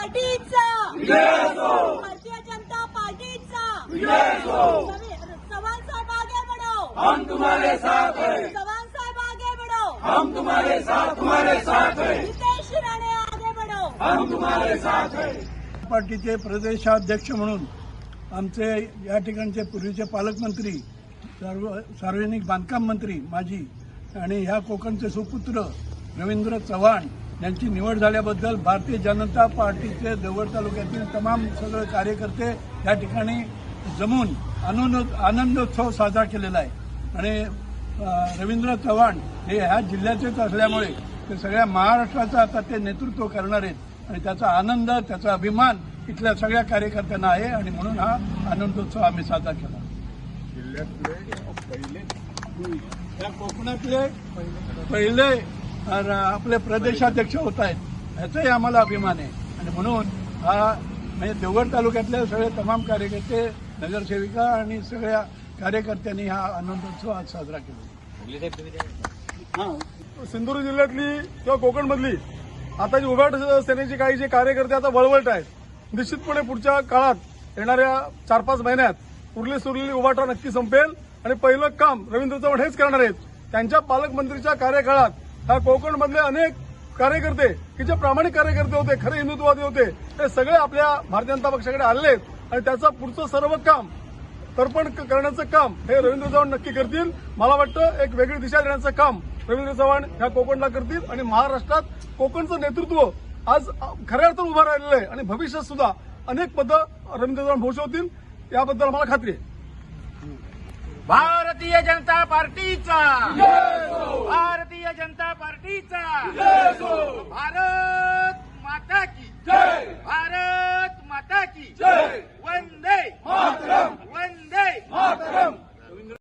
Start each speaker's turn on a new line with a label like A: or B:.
A: पार्टीचा. भारतीय जनता पार्टीचा. चव्हाण साहेब आगे बढ़ो
B: हम तुम्हारे साथ हैं.
A: चव्हाण साहेब आगे बढ़ो
B: हम तुम्हारे साथ तुम्हारे साथ हैं.
A: नितेश राणे आगे बढ़ो
B: हम तुम्हारे साथ हैं.
C: पार्टीचे प्रदेशाध्यक्ष म्हणून आमचे या ठिकाणचे पूर्वीचे पालकमंत्री सर्व सार्वजनिक बांधकाम मंत्री माजी आणि ह्या कोकणचे सुपुत्र रवींद्र चव्हाण यांची निवड झाल्याबद्दल भारतीय जनता पार्टीचे देवगड तालुक्यातील तमाम सगळे कार्यकर्ते या ठिकाणी जमून आनंद आनंदोत्सव साजरा केलेला आहे. आणि रवींद्र चव्हाण हे ह्या जिल्ह्याचेच असल्यामुळे ते सगळ्या महाराष्ट्राचं आता ते नेतृत्व करणार आहेत. आणि त्याचा आनंद त्याचा अभिमान इथल्या सगळ्या कार्यकर्त्यांना आहे आणि म्हणून हा आनंदोत्सव आम्ही साजरा केला. या कोकणातले पहिले आपले प्रदेशाध्यक्ष होत आहेत याचाही आम्हाला अभिमान आहे. आणि म्हणून हा म्हणजे देवगड तालुक्यातले सगळे तमाम कार्यकर्ते नगरसेविका आणि सगळ्या कार्यकर्त्यांनी हा आनंदोत्सव आज साजरा केला.
D: सिंधुदुर्ग जिल्ह्यातली किंवा कोकणमधली आता जी उभ्या सेनेचे काही जे कार्यकर्ते आता वळवळत आहेत निश्चितपणे पुढच्या काळात येणाऱ्या चार पाच महिन्यात उरली सुरलेली उभाटा नक्की संपेल. आणि पहिलं काम रवींद्र चव्हाण हेच करणार आहेत. त्यांच्या पालकमंत्रीच्या कार्यकाळात ह्या कोकणमधले अनेक कार्यकर्ते की जे प्रामाणिक कार्यकर्ते होते खरे हिंदुत्ववादी होते ते सगळे आपल्या भारतीय जनता पक्षाकडे आहेत. आणि त्याचं पुढचं सर्व काम तर्पण करण्याचं काम हे रवींद्र चव्हाण नक्की करतील. मला वाटतं एक वेगळी दिशा देण्याचं काम रवींद्र चव्हाण ह्या कोकणला करतील. आणि महाराष्ट्रात कोकणचं नेतृत्व आज खऱ्या अर्थानं उभं राहिलेलं आहे. आणि भविष्यात सुद्धा अनेक पदं रवींद्र चव्हाण भूषवतील. याबद्दल मला खात्री आहे.
E: भारतीय जनता पार्टीचा भारतीय जनता पार्टीचा. भारत माता की. भारत माता की. वंदे वंदे